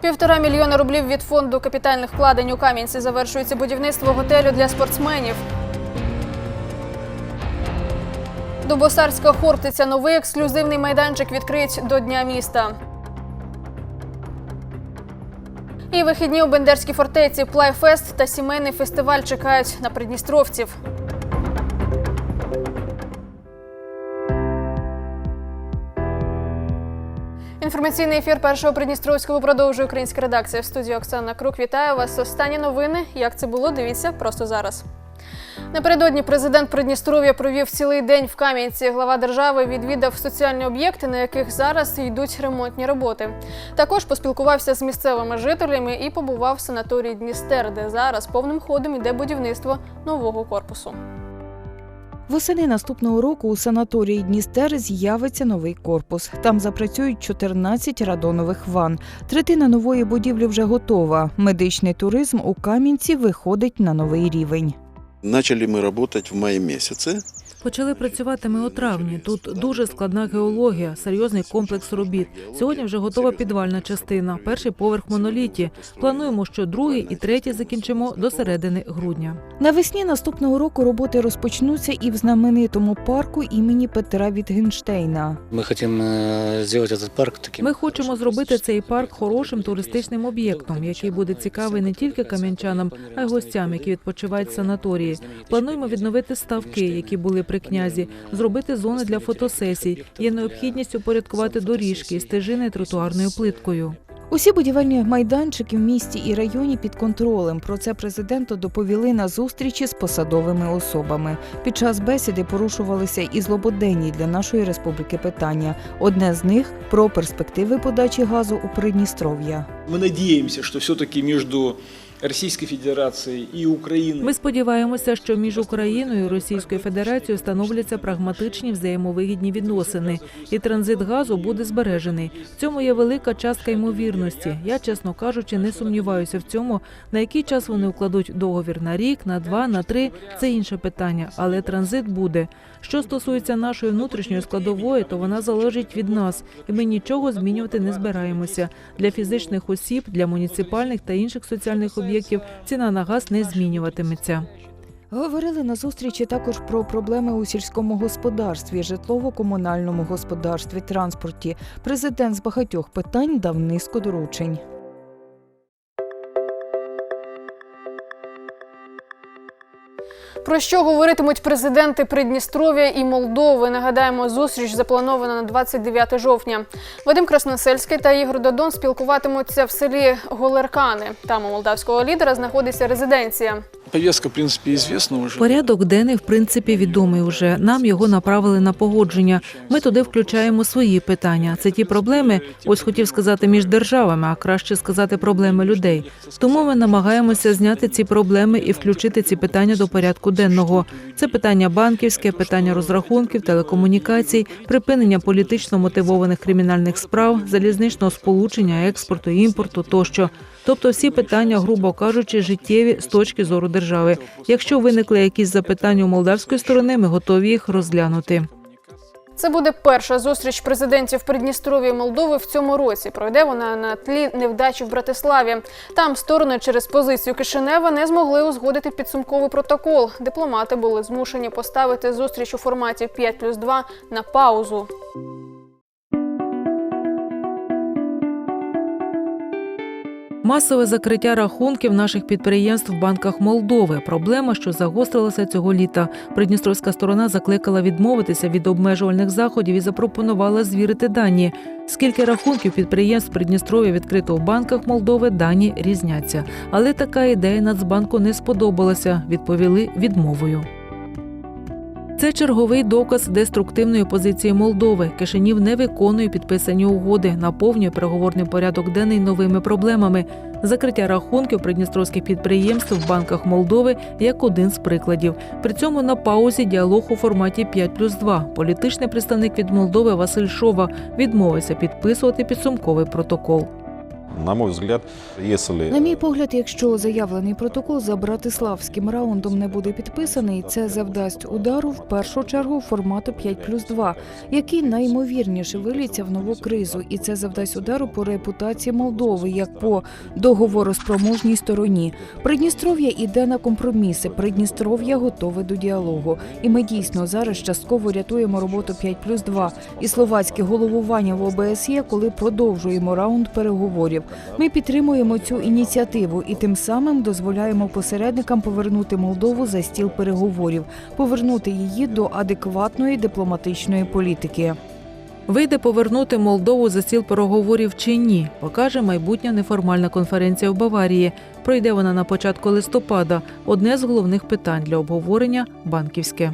Півтора мільйона рублів від фонду капітальних вкладень у Кам'янці завершується будівництво готелю для спортсменів. Дубосарська Хортиця новий ексклюзивний майданчик відкриють до Дня міста. І вихідні у Бендерській фортеці Плайфест та сімейний фестиваль чекають на придністровців. Інформаційний ефір першого Придністровського продовжує українська редакція. В студії Оксана Крук вітаю вас. Останні новини. Як це було? Дивіться просто зараз. Напередодні президент Придністров'я провів цілий день в Кам'янці. Глава держави відвідав соціальні об'єкти, на яких зараз йдуть ремонтні роботи. Також поспілкувався з місцевими жителями і побував в санаторії Дністер, де зараз повним ходом іде будівництво нового корпусу. Восени наступного року у санаторії Дністер з'явиться новий корпус. Там запрацюють 14 радонових ван. Третина нової будівлі вже готова. Медичний туризм у Кам'янці виходить на новий рівень. Начали ми працювати в маї месяце. Почали працювати ми у травні. Тут дуже складна геологія, серйозний комплекс робіт. Сьогодні вже готова підвальна частина, перший поверх моноліті. Плануємо, що другий і третій закінчимо до середини грудня. Навесні наступного року роботи розпочнуться і в знаменитому парку імені Петра Вітгенштейна. Мы хотим э, сделать этот парк таким. Ми хочемо зробити цей парк хорошим туристичним об'єктом, який буде цікавий не тільки кам'янчанам, а й гостям, які відпочивають в санаторії. Плануємо відновити ставки, які були при князі, зробити зони для фотосесій. Є необхідність упорядкувати доріжки стежини тротуарною плиткою. Усі будівельні майданчики в місті і районі під контролем. Про це президенту доповіли на зустрічі з посадовими особами. Під час бесіди порушувалися і злободенні для нашої республіки питання. Одне з них про перспективи подачі газу у Придністров'я. Мы надеемся, что все-таки между Российской Федерацией и Украиной Ми сподіваємося, що між Україною і Російською Федерацією встановляться прагматичні взаємовигідні відносини, і транзит газу буде збережений. В цьому є велика частка ймовірності. Я, чесно кажучи, не сумніваюся в цьому. На який час вони укладуть договір на рік, на два, на три це інше питання, але транзит буде. Що стосується нашої внутрішньої складової, то вона залежить від нас, і ми нічого змінювати не збираємося. Для фізичних осіб, для муніципальних та інших соціальних об'єктів ціна на газ не змінюватиметься. Говорили на зустрічі також про проблеми у сільському господарстві, житлово-комунальному господарстві, транспорті. Президент з багатьох питань дав низку доручень. Про що говоритимуть президенти Придністров'я і Молдови? Нагадаємо, зустріч запланована на 29 жовтня. Вадим Красносельський та Ігор Додон спілкуватимуться в селі Голеркани. Там у молдавського лідера знаходиться резиденція. Повестка, в принципе, известна уже. Порядок денний, в принципі, відомий уже. Нам його направили на погодження. Ми туди включаємо свої питання. Це ті проблеми, ось хотів сказати, між державами, а краще сказати, проблеми людей. Тому ми намагаємося зняти ці проблеми і включити ці питання до порядку денного. Це питання банківське, питання розрахунків, телекомунікацій, припинення політично мотивованих кримінальних справ, залізничного сполучення, експорту, імпорту тощо. Тобто всі питання, грубо кажучи, життєві з точки зору держави. Якщо виникли якісь запитання у молдавської сторони, ми готові їх розглянути. Це буде перша зустріч президентів Придністров'я Молдови в цьому році. Пройде вона на тлі невдачі в Братиславі. Там сторони через позицію Кишинева не змогли узгодити підсумковий протокол. Дипломати були змушені поставити зустріч у форматі 5 плюс 2 на паузу. Масове закриття рахунків наших підприємств в банках Молдови. Проблема, що загострилася цього літа. Придністровська сторона закликала відмовитися від обмежувальних заходів і запропонувала звірити дані. Скільки рахунків підприємств Придністров'я відкрито в банках Молдови, дані різняться. Але така ідея Нацбанку не сподобалася. Відповіли відмовою. Це черговий доказ деструктивної позиції Молдови. Кишинів не виконує підписані угоди, наповнює переговорний порядок денний новими проблемами. Закриття рахунків придністровських підприємств в банках Молдови як один з прикладів. При цьому на паузі діалог у форматі 5 плюс 2. Політичний представник від Молдови Василь Шова відмовився підписувати підсумковий протокол. На мой взгляд, если На мій погляд, якщо заявлений протокол за братиславським раундом не буде підписаний, це завдасть удару в першу чергу формату 5 плюс 2, який найімовірніше виліться в нову кризу, і це завдасть удару по репутації Молдови як по договороспроможній стороні. Придністров'я іде на компроміси. Придністров'я готове до діалогу. І ми дійсно зараз частково рятуємо роботу 5 плюс 2 і словацьке головування в ОБСЄ, коли продовжуємо раунд переговорів. Ми підтримуємо цю ініціативу і тим самим дозволяємо посередникам повернути Молдову за стіл переговорів, повернути її до адекватної дипломатичної політики. Вийде повернути Молдову за стіл переговорів чи ні, покаже майбутня неформальна конференція в Баварії. Пройде вона на початку листопада. Одне з головних питань для обговорення банківське.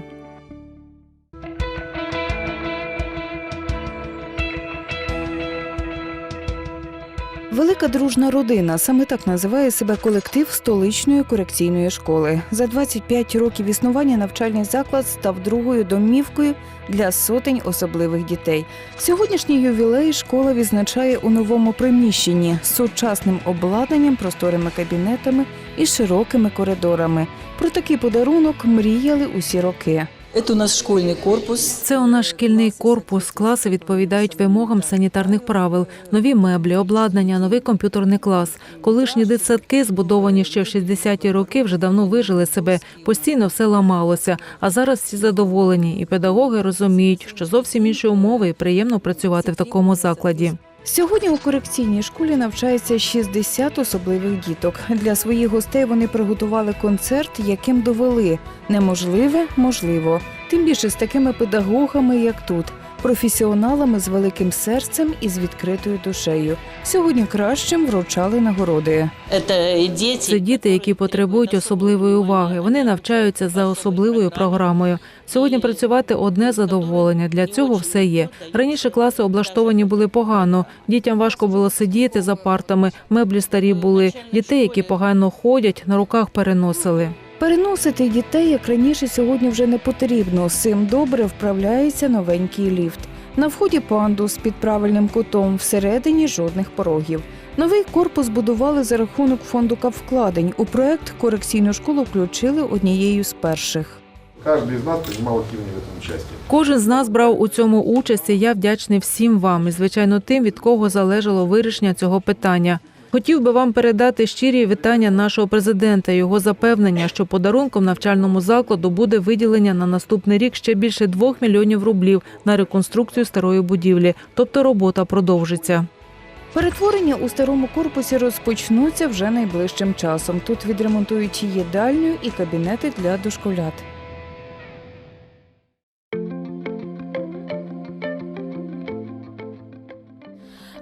Велика дружна родина саме так називає себе колектив столичної корекційної школи. За 25 років існування навчальний заклад став другою домівкою для сотень особливих дітей. Сьогоднішній ювілей школа відзначає у новому приміщенні з сучасним обладнанням, просторими кабінетами і широкими коридорами. Про такий подарунок мріяли усі роки. Это у нас школьный корпус. Це у нас шкільний корпус. Класи відповідають вимогам санітарних правил, нові меблі, обладнання, новий комп'ютерний клас. Колишні дитсадки, збудовані ще в 60-ті роки, вже давно вижили себе. Постійно все ламалося. А зараз всі задоволені, і педагоги розуміють, що зовсім інші умови і приємно працювати в такому закладі. Сьогодні у корекційній школі навчається 60 особливих діток. Для своїх гостей вони приготували концерт, яким довели неможливе можливо. Тим більше з такими педагогами, як тут, професіоналами з великим серцем і з відкритою душею. Сьогодні кращим вручали нагороди. Это. Це діти, які потребують особливої уваги. Вони навчаються за особливою програмою. Сьогодні працювати одне задоволення. Для цього все є. Раніше класи облаштовані були погано. Дітям важко було сидіти за партами, меблі старі були. Дітей, які погано ходять, на руках переносили. Переносити дітей, як раніше, сьогодні вже не потрібно. З цим добре вправляється новенький ліфт. На вході пандус під правильним кутом, всередині жодних порогів. Новий корпус будували за рахунок фонду капвкладень. У проект корекційну школу включили однією з перших. Каждый из нас принимал активное в этом участие. Кожен з нас брав у цьому участь. і Я вдячний всім вам і, звичайно, тим, від кого залежало вирішення цього питання. Хотів би вам передати щирі вітання нашого президента, його запевнення, що подарунком навчальному закладу буде виділення на наступний рік ще більше двох мільйонів рублів на реконструкцію старої будівлі, тобто робота продовжиться. Перетворення у старому корпусі розпочнуться вже найближчим часом. Тут відремонтують їдальню і кабінети для дошколят.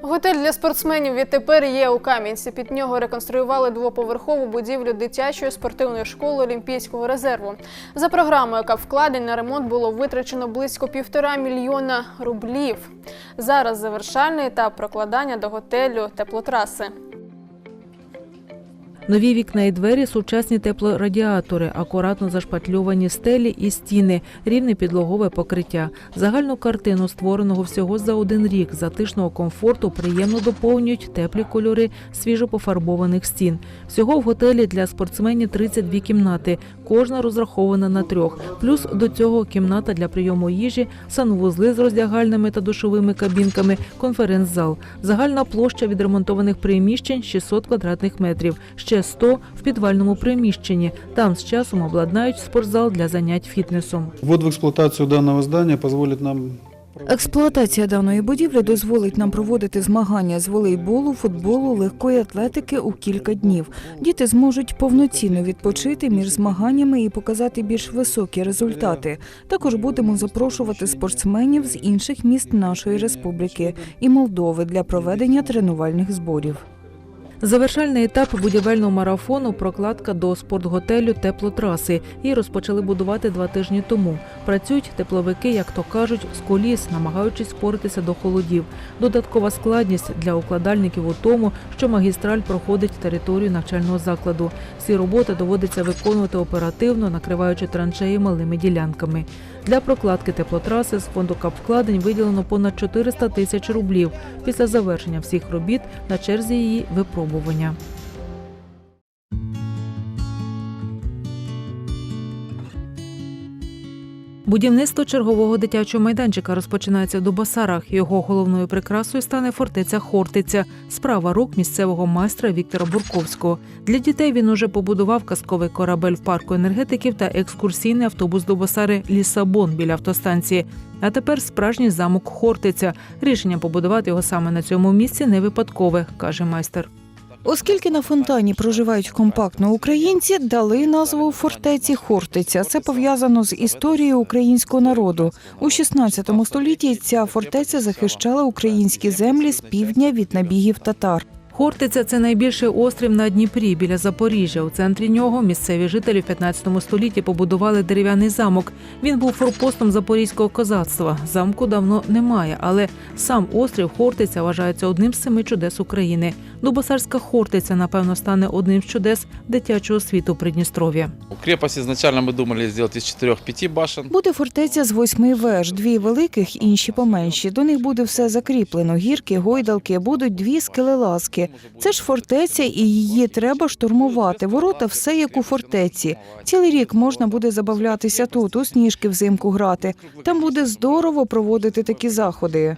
Готель для спортсменів відтепер є у Кам'янці. Під нього реконструювали двоповерхову будівлю дитячої спортивної школи Олімпійського резерву. За програмою, яка вкладень на ремонт було витрачено близько півтора мільйона рублів. Зараз завершальний етап прокладання до готелю теплотраси. Нові вікна і двері, сучасні теплорадіатори, акуратно зашпатльовані стелі і стіни, рівне підлогове покриття. Загальну картину, створеного всього за один рік, затишного комфорту, приємно доповнюють теплі кольори свіжо пофарбованих стін. Всього в готелі для спортсменів 32 кімнати, кожна розрахована на трьох. Плюс до цього кімната для прийому їжі, санвузли з роздягальними та душовими кабінками, конференц-зал. Загальна площа відремонтованих приміщень 600 квадратних метрів. Ще 100 в підвальному приміщенні. Там з часом обладнають спортзал для занять фітнесом. Ввод в експлуатацію даного здання дозволить нам Експлуатація даної будівлі дозволить нам проводити змагання з волейболу, футболу, легкої атлетики у кілька днів. Діти зможуть повноцінно відпочити між змаганнями і показати більш високі результати. Також будемо запрошувати спортсменів з інших міст нашої республіки і Молдови для проведення тренувальних зборів. Завершальний етап будівельного марафону прокладка до спортготелю теплотраси. Її розпочали будувати два тижні тому. Працюють тепловики, як то кажуть, з коліс, намагаючись споритися до холодів. Додаткова складність для укладальників у тому, що магістраль проходить територію навчального закладу. Всі роботи доводиться виконувати оперативно, накриваючи траншеї малими ділянками. Для прокладки теплотраси з фонду капвкладень виділено понад 400 тисяч рублів після завершення всіх робіт на черзі її випробування. Будівництво чергового дитячого майданчика розпочинається в Дубасарах. Його головною прикрасою стане фортеця Хортиця, справа рук місцевого майстра Віктора Бурковського. Для дітей він уже побудував казковий корабель в парку енергетиків та екскурсійний автобус Дубасари Лісабон біля автостанції. А тепер справжній замок Хортиця. Рішення побудувати його саме на цьому місці не випадкове, каже майстер. Оскільки на фонтані проживають компактно українці, дали назву фортеці Хортиця. Це пов'язано з історією українського народу. У 16 столітті ця фортеця захищала українські землі з півдня від набігів татар. Хортиця це найбільший острів на Дніпрі біля Запоріжжя. У центрі нього місцеві жителі в 15 столітті побудували дерев'яний замок. Він був форпостом запорізького козацтва. Замку давно немає, але сам острів Хортиця вважається одним з семи чудес України. Дубосарська Хортиця, напевно, стане одним з чудес дитячого світу Придністров'я. Крепость изначально мы думали сделать из четырех-пяти башен. Буде фортеця з восьми веж, дві великих, інші поменші. До них буде все закріплено. Гірки, гойдалки, будуть дві скелелазки. Це ж фортеця, і її треба штурмувати. Ворота все як у фортеці. Цілий рік можна буде забавлятися тут, у сніжки взимку грати. Там буде здорово проводити такі заходи.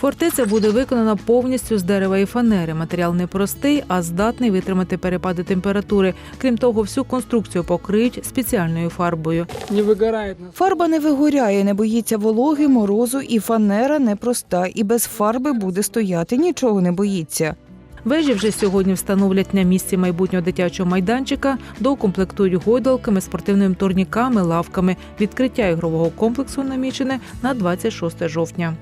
Фортеця буде виконана повністю з дерева і фанери. Матеріал не простий, а здатний витримати перепади температури. Крім того, всю конструкцію покриють спеціальною фарбою. Не выгорает. Фарба не вигоряє, не боїться вологи, морозу, і фанера непроста. І без фарби буде стояти, нічого не боїться. Вежі вже сьогодні встановлять на місці майбутнього дитячого майданчика, доукомплектують гойдалками, спортивними турніками, лавками. Відкриття ігрового комплексу намічене на 26 жовтня.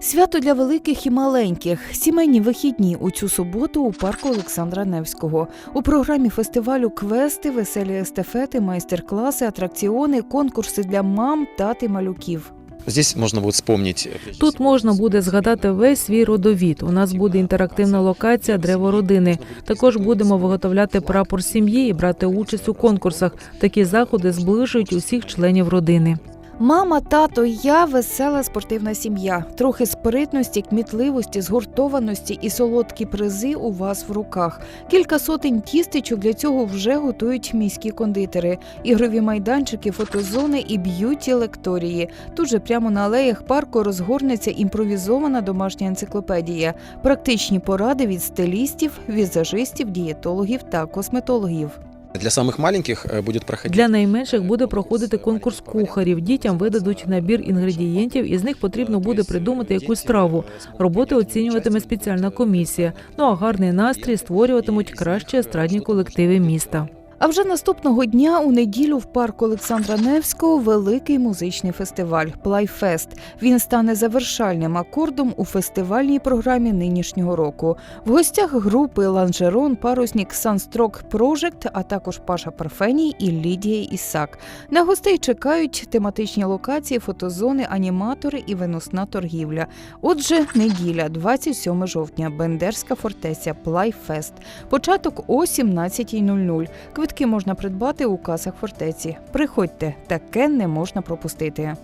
Свято для великих і маленьких. Сімейні вихідні у цю суботу у парку Олександра Невського. У програмі фестивалю квести, веселі естафети, майстер-класи, атракціони, конкурси для мам, тат і малюків. Здесь можна буде вспомнити. Тут можна буде згадати весь свій родовід. У нас буде інтерактивна локація Древо родини. Також будемо виготовляти прапор сім'ї і брати участь у конкурсах. Такі заходи зближують усіх членів родини. Мама, тато, я весела спортивна сім'я. Трохи спритності, кмітливості, згуртованості і солодкі призи у вас в руках. Кілька сотень тістечок для цього вже готують міські кондитери, ігрові майданчики, фотозони і б'юті лекторії. Тут же прямо на алеях парку розгорнеться імпровізована домашня енциклопедія, практичні поради від стилістів, візажистів, дієтологів та косметологів. Для самых маленьких э, будет проходить. Для найменших буде проходити конкурс кухарів. Дітям видадуть набір інгредієнтів, і з них потрібно буде придумати якусь страву. Роботи оцінюватиме спеціальна комісія. Ну а гарний настрій створюватимуть кращі естрадні колективи міста. А вже наступного дня у неділю в парку Олександра Невського великий музичний фестиваль Плайфест. Він стане завершальним акордом у фестивальній програмі нинішнього року. В гостях групи Ланжерон, парусник Sunstroke Project, а також Паша Парфеній і Лідія Ісак. На гостей чекають тематичні локації, фотозони, аніматори і виносна торгівля. Отже, неділя, 27 жовтня, Бендерська фортеця Плайфест. Початок о 17.00. Квитки можна придбати у касах фортеці. Приходьте, таке не можна пропустити.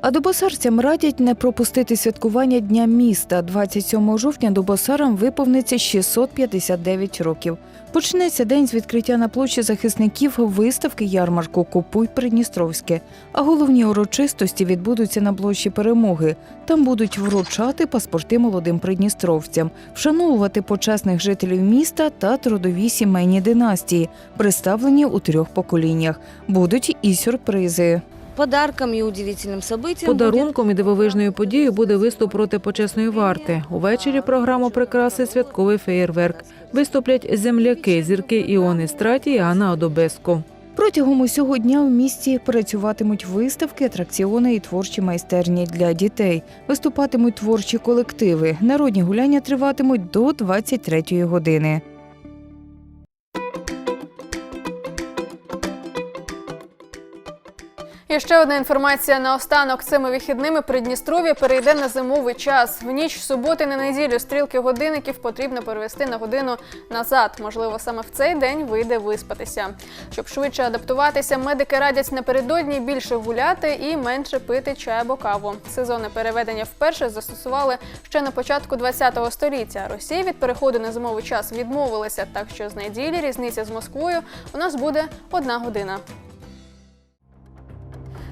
А добосарцям радять не пропустити святкування Дня міста. 27 жовтня добосарам виповниться 659 років. Почнеться день з відкриття на площі захисників виставки ярмарку Купуй Придністровське. А головні урочистості відбудуться на площі перемоги. Там будуть вручати паспорти молодим придністровцям, вшановувати почесних жителів міста та трудові сімейні династії, представлені у трьох поколіннях. Будуть і сюрпризи. Подарком и удивительным событием Подарунком і дивовижною подією буде виступ проти почесної варти. Увечері програму прикраси святковий феєрверк. Виступлять земляки, зірки Іони Страті і Анна Одобеско. Протягом усього дня у місті працюватимуть виставки, атракціони і творчі майстерні для дітей. Виступатимуть творчі колективи. Народні гуляння триватимуть до 23-ї години. І ще одна інформація наостанок. Цими вихідними Придністров'я перейде на зимовий час. В ніч суботи на неділю стрілки годинників потрібно перевести на годину назад. Можливо, саме в цей день вийде виспатися. Щоб швидше адаптуватися, медики радять напередодні більше гуляти і менше пити чай або каву. Сезонне переведення вперше застосували ще на початку ХХ століття. Росія від переходу на зимовий час відмовилася, так що з неділі різниця з Москвою у нас буде одна година.